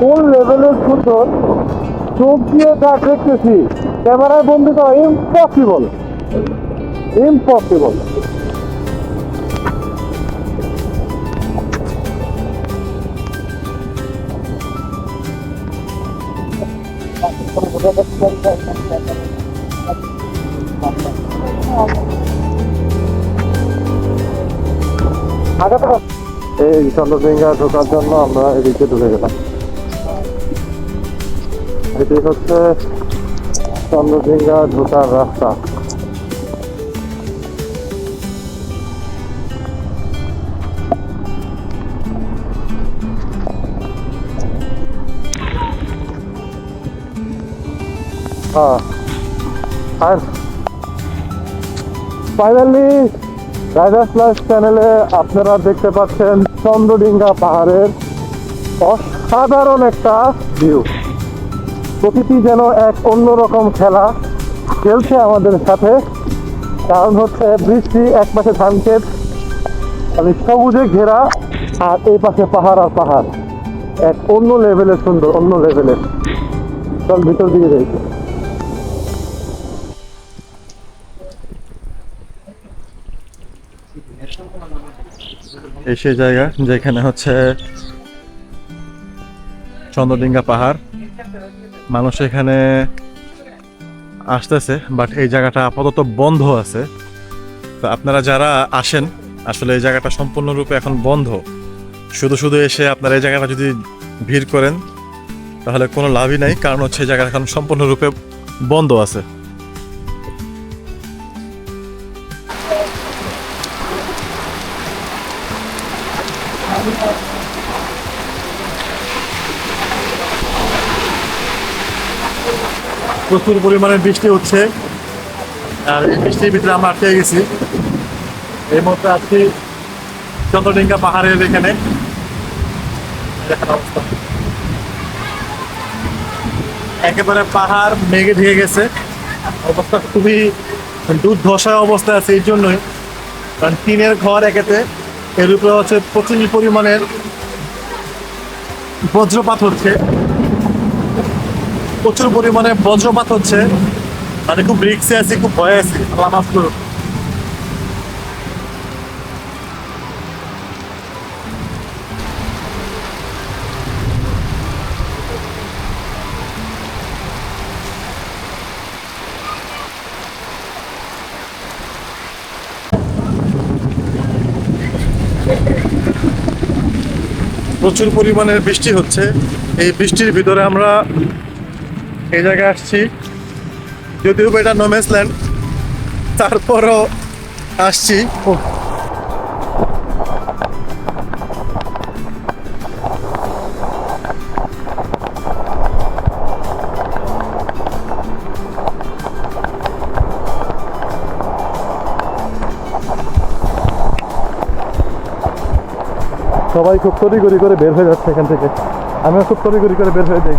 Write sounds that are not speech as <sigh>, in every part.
কোন লেভেলের সুন্দর? চোখ দিয়ে যা দেখতেছি ক্যামেরায় বন্দি করা ইম্পসিবল ইম্পসিবল এই চন্দ্রডিঙ্গা ঢোকার জন্য আমরা এদিকে ঢুকে গেলাম। এটি হচ্ছে চন্দ্রডিঙ্গা ঢোকার রাস্তা। হ্যাঁ আর ফাইনালি রাইডার্স লাইফ চ্যানেলে আপনারা দেখতে পাচ্ছেন চন্দ্রডিঙ্গা পাহাড়ের অসাধারণ একটা ভিউ প্রকৃতি যেন এক অন্যরকম খেলা খেলছে আমাদের সাথে। কারণ হচ্ছে বৃষ্টি এক পাশে ধান মানে সবুজে ঘেরা, আর এই পাশে পাহাড় আর পাহাড়। এক অন্য লেভেলের সুন্দর, অন্য লেভেলের চল ভিতর দিকে যাই। এই সেই জায়গা যেখানে হচ্ছে চন্দ্রডিঙ্গা পাহাড়। মানুষ এখানে আসতেছে বাট এই জায়গাটা আপাতত বন্ধ আছে। তো আপনারা যারা আসেন, আসলে এই জায়গাটা সম্পূর্ণরূপে এখন বন্ধ। শুধু শুধু এসে আপনারা এই জায়গাটা যদি ভিড় করেন, তাহলে কোনো লাভই নাই, কারণ হচ্ছে এই জায়গাটা এখন সম্পূর্ণরূপে বন্ধ আছে। প্রচুর পরিমাণে বৃষ্টি হচ্ছে। আর এই বৃষ্টির ভিতরে আমরা আটকে গেছি। এই মুহূর্তে আছি চন্দ্রডিঙ্গা পাহাড়ের এখানে। অবস্থা। একেবারে পাহাড় মেঘে ঢেকে গেছে। অবস্থা খুবই দুর্ধশায় অবস্থায় আছে এই জন্যই। কারণ টিনের ঘর একেতে, এর উপরে হচ্ছে প্রচুর পরিমাণের বজ্রপাত হচ্ছে। প্রচুর পরিমাণে বজ্রপাত হচ্ছে। মানে খুব রিক্সে আছি, খুব ভয়ে আছি। আল্লাহ মাফ করুন প্রচুর পরিমাণের বৃষ্টি হচ্ছে। এই বৃষ্টির ভিতরে আমরা এই জায়গায় আসছি। যদিও এটা নোমেস ল্যান্ড তারপরও আসছি। সবাই খুব তড়িগড়ি করে বের হয়ে যাচ্ছে এখান থেকে। আমিও খুব তড়িগড়ি করে বের হয়ে যাই।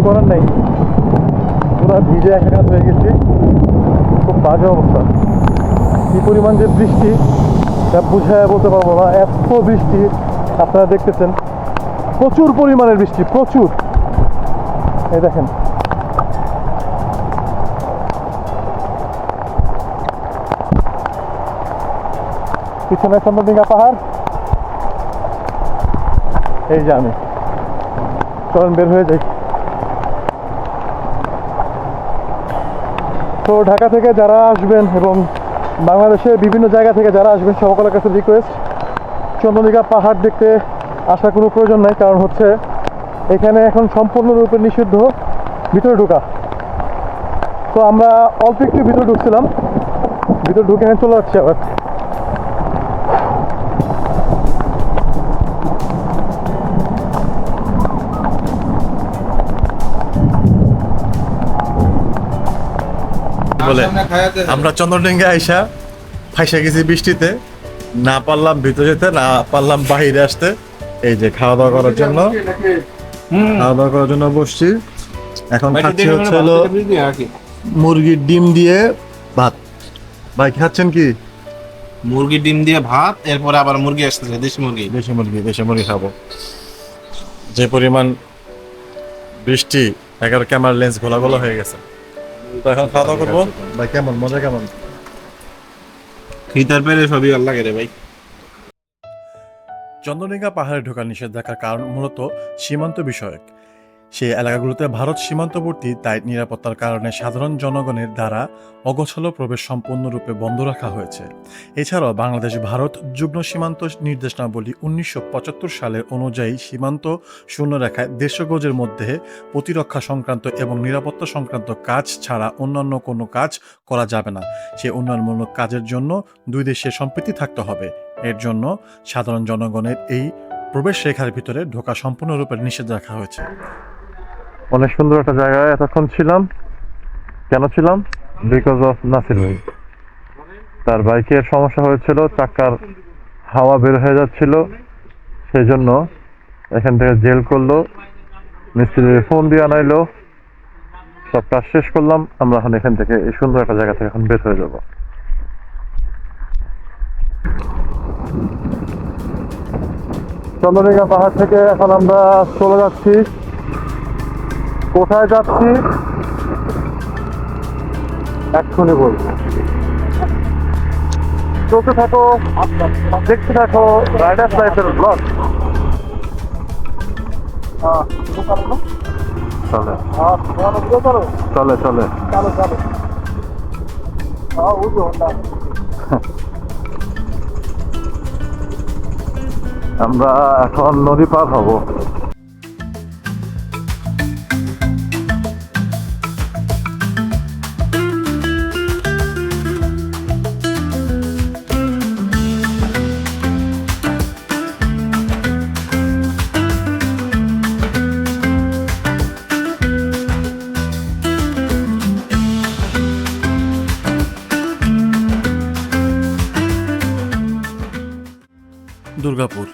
কিছু করার নেই। পুরো ভিজে একাকার হয়ে গেছি। খুব বাজে অবস্থা। কি পরিমাণ যে বৃষ্টি, তা বুঝায় বলতে পারব না। এত বৃষ্টি, আপনারা দেখতেছেন। প্রচুর পরিমাণের বৃষ্টি, প্রচুর। এই দেখেন। পিছনে চন্দ্রডিঙ্গা পাহাড়। এই যে আমি। চলেন, বের হয়ে যাই। তো ঢাকা থেকে যারা আসবেন এবং বাংলাদেশের বিভিন্ন জায়গা থেকে যারা আসবেন, সকলের কাছে রিকোয়েস্ট চন্দ্রনিকা পাহাড় দেখতে আসার কোনো প্রয়োজন নাই, কারণ হচ্ছে এখানে এখন সম্পূর্ণরূপে নিষিদ্ধ ভিতরে ঢোকা। তো আমরা অল্প একটু ভিতরে ঢুকছিলাম, ভিতরে ঢুকে চলে যাচ্ছি আবার। বলে আমরা চন্দ্রডিঙ্গা আইসা ফাইসা গেছি বৃষ্টিতে। না পারলাম ভিতরে যেতে না পারলাম বাইরে আসতে। এই যে খাওয়া দাওয়া করার জন্য খাওয়া দাওয়া করার জন্য বসছি। এখন খাচ্ছি হচ্ছে হলো মুরগির ডিম দিয়ে ভাত। ভাই খাচ্ছেন কি? মুরগির ডিম দিয়ে ভাত এরপরে আবার মুরগি আসতেছে দেশি মুরগি। দেশি মুরগি দেশি মুরগি খাব। যে পরিমাণ বৃষ্টি এগারো ক্যামেরা লেন্স ঘোলা ঘোলা হয়ে গেছে। তো এখন খাওয়া দাওয়া করব? ভাই কেমন? মজা কেমন? খিদার পেলে সবই আল্লাহ রে ভাই। চন্দ্রডিঙ্গা পাহাড়ে ঢোকার নিষেধাজ্ঞার কারণ মূলত সীমান্ত বিষয়ক। সেই এলাকাগুলোতে ভারত সীমান্তবর্তী তাই নিরাপত্তার কারণে সাধারণ জনগণের দ্বারা অগোছালো প্রবেশ সম্পূর্ণরূপে বন্ধ রাখা হয়েছে। এছাড়াও বাংলাদেশ ভারত যুগ্ম সীমান্ত নির্দেশনাবলী উনিশশো পঁচাত্তর সালের অনুযায়ী সীমান্ত শূন্যরেখায় দেড়শো গজের মধ্যে প্রতিরক্ষা সংক্রান্ত এবং নিরাপত্তা সংক্রান্ত কাজ ছাড়া অন্যান্য কোনো কাজ করা যাবে না। সে উন্নয়নমূলক কাজের জন্য দুই দেশের সম্প্রীতি থাকতে হবে। এর জন্য সাধারণ জনগণের এই প্রবেশ রেখার ভিতরে ঢোকা সম্পূর্ণরূপে নিষেধ রাখা হয়েছে। অনেক সুন্দর একটা জায়গায় এতক্ষণ ছিলাম। কেন ছিলাম? বিকজ অফ নাসির ভাই। তার বাইকের সমস্যা হয়েছিল চাকার হাওয়া বের হয়ে যাচ্ছিল। সেই জন্য এখান থেকে জেল করল। মিস্ত্রি ফোন দিয়ে আনাইলো। সব কাজ শেষ করলাম। আমরা এখন এখান থেকে এই সুন্দর একটা জায়গা থেকে এখন বের হয়ে যাব। চন্দ্রনিকা পাহাড় থেকে এখন আমরা চলে যাচ্ছি। কোথায় যাচ্ছি? এক্ষুনি বলব চলতে থাকো, দেখতে থাকো, রাইডার্স লাইফের ব্লগ। চলে। চলে চলে। আমরা এখন নদী পার হব। দুর্গাপুর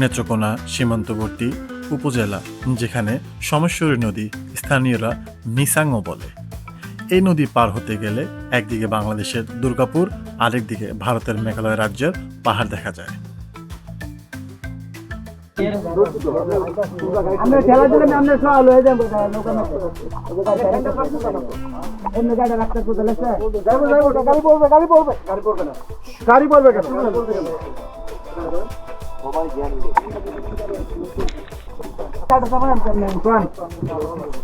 নেত্রকোনা সীমান্তবর্তী উপজেলা যেখানে সমেশ্বরী নদী স্থানীয়রা নিসাঙ্গ বলে। এই নদী পার হতে গেলে একদিকে বাংলাদেশের দুর্গাপুর আরেকদিকে ভারতের মেঘালয় রাজ্যের পাহাড় দেখা যায়। হয়ে গাড়ি পড়বে গাড়ি পড়বে গাড়ি পড়বে না। গাড়ি পড়বে কেন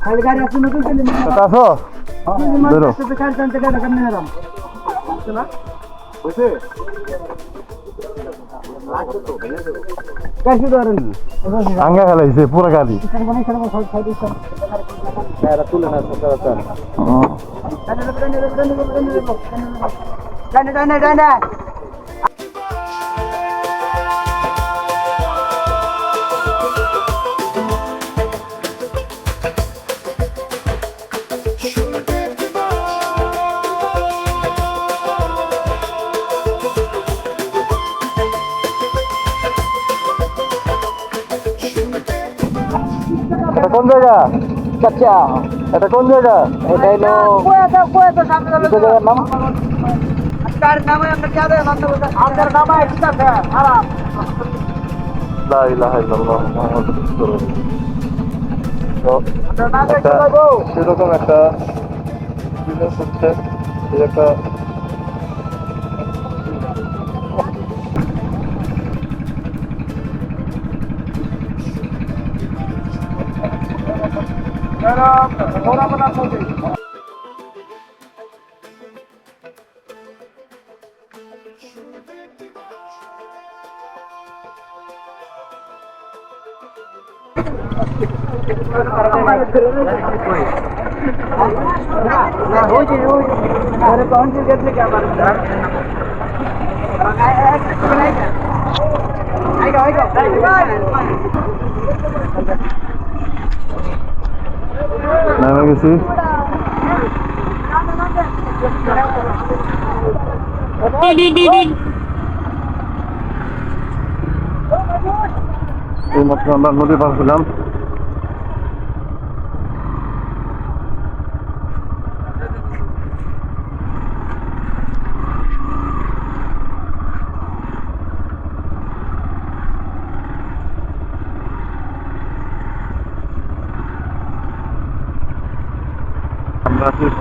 খালি গাড়ি আছে নতুন আসো। বেরো। গাড়ি আঙ্গা ফেলাইছে পুরো গাড়ি। ডানে ডানে ডানে এটা কোন জায়গা? আচ্ছা এটা কোন জায়গা? এটা হলো কোয়া তো কোয়া তো সামনে গেল তো। নাম? তার নামে আমরা যা দেয় थोड़ा बना सोचे। अरे कौन सी घेतली काय मारून ऐका ऐका নামে গেছি এইমাত্র আমরা নদী পার হলাম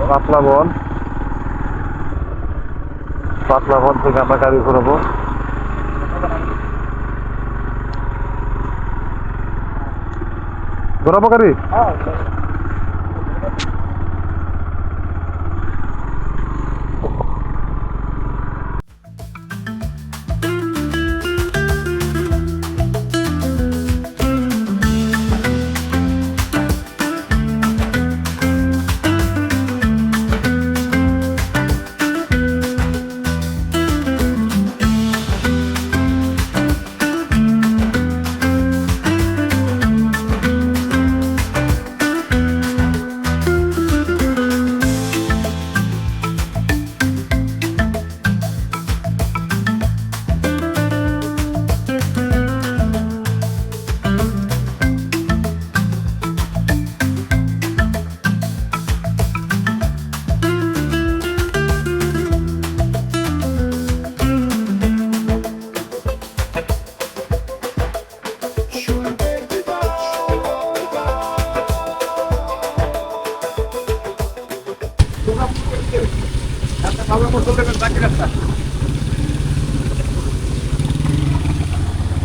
পাতলা বন। পাতলা বন থেকে আমরা গাড়ি ঘুরাবো। ঘোরাবো গাড়ি?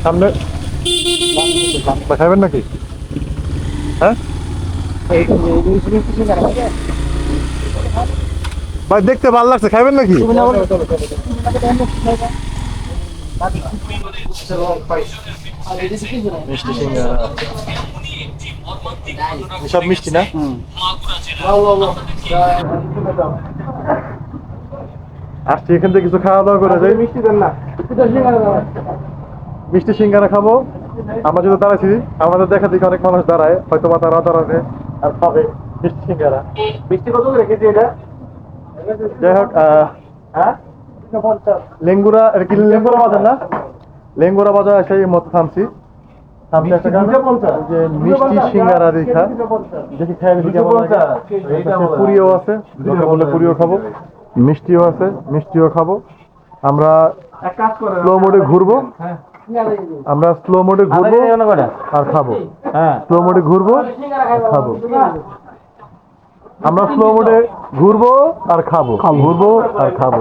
সামনে? খাবেন নাকি? হ্যাঁ? ভাই, দেখতে ভালো লাগছে খাবেন নাকি? সব মিষ্টি না? আসছি, এখান থেকে কিছু খাওয়া দাওয়া করে মিষ্টি দেন না মিষ্টি সিঙ্গারা খাব। আমরা যদি দাঁড়াইছি আমাদের দেখা দেখি অনেক মানুষ দাঁড়ায় হয়তো বা তারা দাঁড়াবে আর খাবে মিষ্টি সিঙ্গারা। মিষ্টি কত রেখেছি এটা? যাই হোক হ্যাঁ? লেঙ্গুরা কি লেঙ্গুরা বাজার না? লেঙ্গুরা বাজার এসে এই মতো থামছি। মিষ্টি সিঙ্গারা দেখা। দেখি খাই পুরিও আছে লোকে বলে পুরিও খাব। মিষ্টিও আছে মিষ্টিও খাব। আমরা স্লো মোডে ঘুরবো। আমরা স্লো মোডে ঘুরবো আর খাব। স্লো মোডে ঘুরবো খাব। আমরা স্লো মোডে ঘুরবো আর খাব। ঘুরবো আর খাব।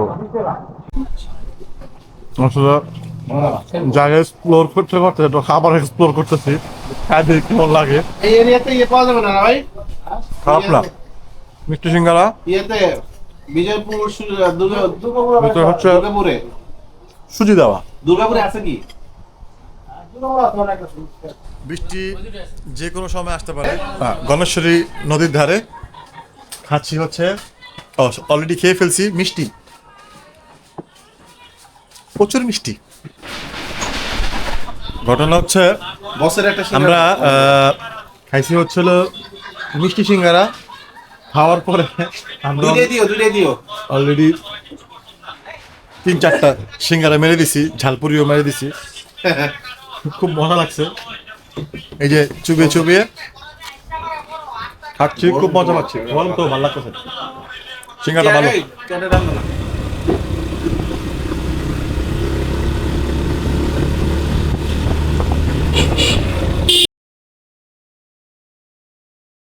আসলে জায়গা এক্সপ্লোর করতে করতে খাবার এক্সপ্লোর করতেছি। খাই দেখি কেমন লাগে। এই এরিয়াতে ইয়ে পাওয়া যাবে না ভাই? খারাপ না। মিষ্টি সিঙ্গারা? ইয়েতে বিজয়পুর সু- দুর্গা ভিতরে হচ্ছে দুর্গাপুরে। সুজি দেওয়া দুর্গাপুরে আছে কি? বৃষ্টি যে কোনো সময় আসতে পারে। গণেশ্বরী নদীর ধারে খাচ্ছি হচ্ছে। অলরেডি খেয়ে ফেলছি মিষ্টি। প্রচুর মিষ্টি। ঘটনা হচ্ছে বসের একটা আমরা আহ, খাইছি হচ্ছিল মিষ্টি সিঙ্গারা। খাওয়ার পরে আমরা দিও দিও। অলরেডি তিন চারটা সিঙ্গারা মেরে দিছি ঝালপুরিও মেরে দিছি। <laughs> খুব মজা লাগছে। এই যে চুবিয়ে চুবিয়ে খাচ্ছি খুব মজা পাচ্ছি। বলুন তো ভালো লাগতেছে। সিঙ্গারা ভালো।